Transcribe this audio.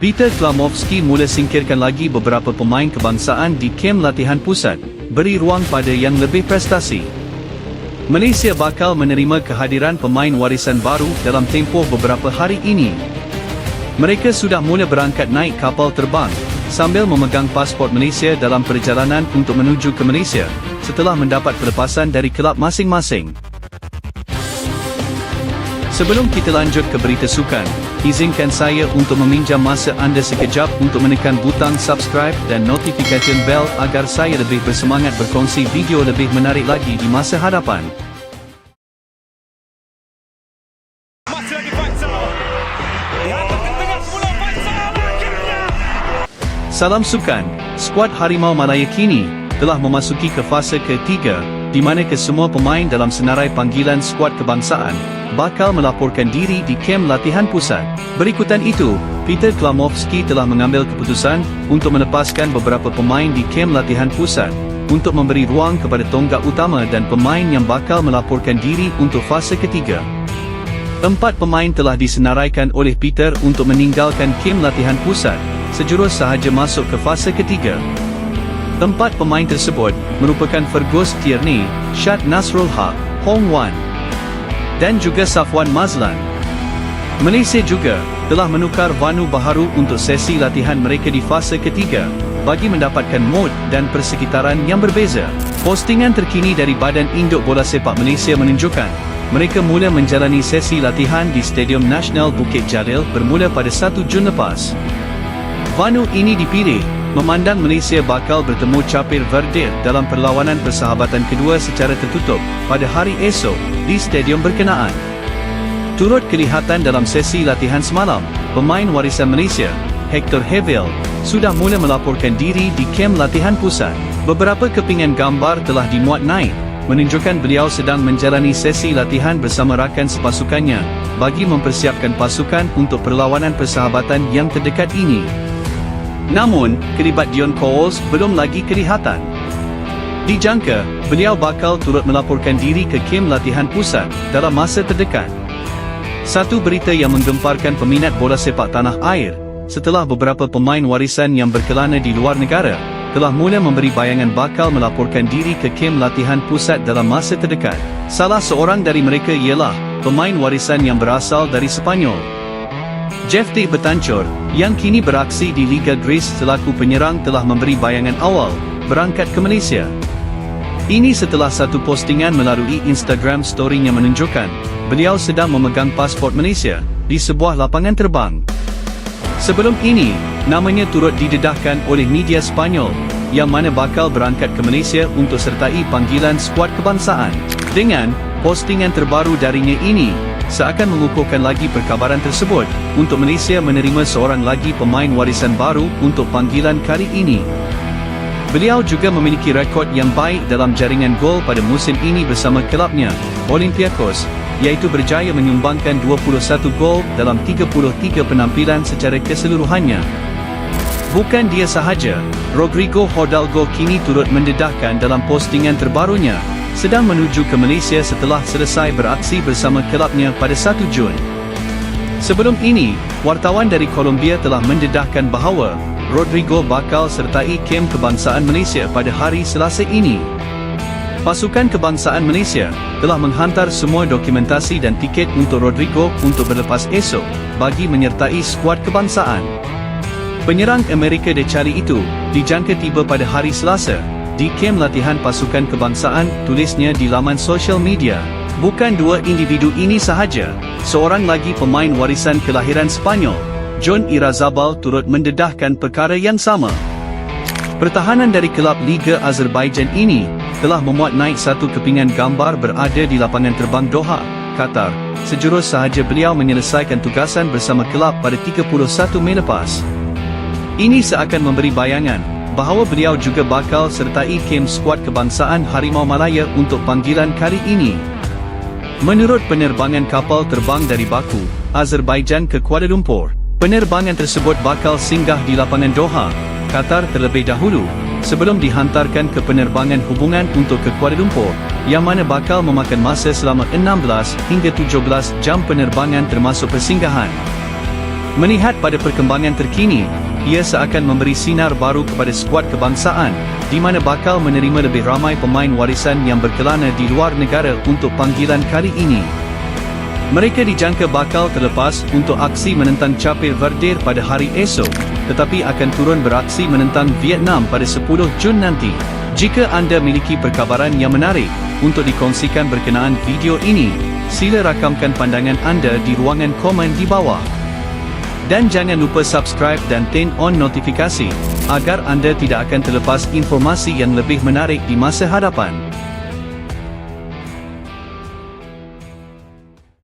Peter Klamovski mula singkirkan lagi beberapa pemain kebangsaan di kem latihan pusat, beri ruang pada yang lebih prestasi. Malaysia bakal menerima kehadiran pemain warisan baru dalam tempoh beberapa hari ini. Mereka sudah mula berangkat naik kapal terbang sambil memegang pasport Malaysia dalam perjalanan untuk menuju ke Malaysia setelah mendapat pelepasan dari kelab masing-masing. Sebelum kita lanjut ke berita sukan, izinkan saya untuk meminjam masa anda sekejap untuk menekan butang subscribe dan notification bell agar saya lebih bersemangat berkongsi video lebih menarik lagi di masa hadapan. Masih lagi Faisal. Dihantar ke tengah semula Faisal akhirnya. Salam sukan, skuad Harimau Malaya kini telah memasuki ke fase ketiga di mana kesemua pemain dalam senarai panggilan skuad kebangsaan bakal melaporkan diri di kem latihan pusat. Berikutan itu, Peter Klamovski telah mengambil keputusan untuk melepaskan beberapa pemain di kem latihan pusat untuk memberi ruang kepada tonggak utama dan pemain yang bakal melaporkan diri untuk fase ketiga. Empat pemain telah disenaraikan oleh Peter untuk meninggalkan kem latihan pusat, sejurus sahaja masuk ke fase ketiga. Empat pemain tersebut merupakan Fergus Tierney, Shad Nasrul Haq, Hong Wan dan juga Safwan Mazlan. Malaysia juga telah menukar Vanu Baharu untuk sesi latihan mereka di fase ketiga bagi mendapatkan mod dan persekitaran yang berbeza. Postingan terkini dari Badan Induk Bola Sepak Malaysia menunjukkan mereka mula menjalani sesi latihan di Stadium Nasional Bukit Jalil bermula pada 1 Jun lepas. Vanu ini dipilih memandang Malaysia bakal bertemu Capir Verde dalam perlawanan persahabatan kedua secara tertutup pada hari esok di stadium berkenaan. Turut kelihatan dalam sesi latihan semalam, pemain warisan Malaysia, Hector Hevel, sudah mula melaporkan diri di kem latihan pusat. Beberapa kepingan gambar telah dimuat naik, menunjukkan beliau sedang menjalani sesi latihan bersama rakan sepasukannya bagi mempersiapkan pasukan untuk perlawanan persahabatan yang terdekat ini. Namun, kelibat Dion Coles belum lagi kelihatan. Dijangka, beliau bakal turut melaporkan diri ke kem latihan pusat dalam masa terdekat. Satu berita yang menggemparkan peminat bola sepak tanah air, setelah beberapa pemain warisan yang berkelana di luar negara, telah mula memberi bayangan bakal melaporkan diri ke kem latihan pusat dalam masa terdekat. Salah seorang dari mereka ialah pemain warisan yang berasal dari Sepanyol, Jeff Day Betancur, yang kini beraksi di Liga Greece selaku penyerang telah memberi bayangan awal, berangkat ke Malaysia. Ini setelah satu postingan melalui Instagram story-nya menunjukkan, beliau sedang memegang pasport Malaysia, di sebuah lapangan terbang. Sebelum ini, namanya turut didedahkan oleh media Spanyol, yang mana bakal berangkat ke Malaysia untuk sertai panggilan skuad kebangsaan. Dengan postingan terbaru darinya ini, seakan mengukuhkan lagi perkabaran tersebut, untuk Malaysia menerima seorang lagi pemain warisan baru untuk panggilan kali ini. Beliau juga memiliki rekod yang baik dalam jaringan gol pada musim ini bersama kelabnya, Olympiakos, iaitu berjaya menyumbangkan 21 gol dalam 33 penampilan secara keseluruhannya. Bukan dia sahaja, Rodrigo Hidalgo kini turut mendedahkan dalam postingan terbarunya, sedang menuju ke Malaysia setelah selesai beraksi bersama kelabnya pada 1 Jun. Sebelum ini, wartawan dari Colombia telah mendedahkan bahawa Rodrigo bakal sertai kem kebangsaan Malaysia pada hari Selasa ini. Pasukan kebangsaan Malaysia telah menghantar semua dokumentasi dan tiket untuk Rodrigo untuk berlepas esok bagi menyertai skuad kebangsaan. Penyerang Amerika Decari itu dijangka tiba pada hari Selasa di kem latihan pasukan kebangsaan tulisnya di laman sosial media. Bukan dua individu ini sahaja, seorang lagi pemain warisan kelahiran Spanyol, John Irazabal turut mendedahkan perkara yang sama. Pertahanan dari kelab Liga Azerbaijan ini telah memuat naik satu kepingan gambar berada di lapangan terbang Doha, Qatar, sejurus sahaja beliau menyelesaikan tugasan bersama kelab pada 31 Mei lepas. Ini seakan memberi bayangan bahawa beliau juga bakal sertai kem skuad kebangsaan Harimau Malaya untuk panggilan kali ini. Menurut penerbangan kapal terbang dari Baku, Azerbaijan ke Kuala Lumpur, penerbangan tersebut bakal singgah di lapangan Doha, Qatar terlebih dahulu, sebelum dihantarkan ke penerbangan hubungan untuk ke Kuala Lumpur, yang mana bakal memakan masa selama 16 hingga 17 jam penerbangan termasuk persinggahan. Melihat pada perkembangan terkini, ia seakan memberi sinar baru kepada skuad kebangsaan, di mana bakal menerima lebih ramai pemain warisan yang berkelana di luar negara untuk panggilan kali ini. Mereka dijangka bakal terlepas untuk aksi menentang Capel Verdir pada hari esok, tetapi akan turun beraksi menentang Vietnam pada 10 Jun nanti. Jika anda miliki perkabaran yang menarik untuk dikongsikan berkenaan video ini, sila rakamkan pandangan anda di ruangan komen di bawah. Dan jangan lupa subscribe dan turn on notifikasi, agar anda tidak akan terlepas informasi yang lebih menarik di masa hadapan.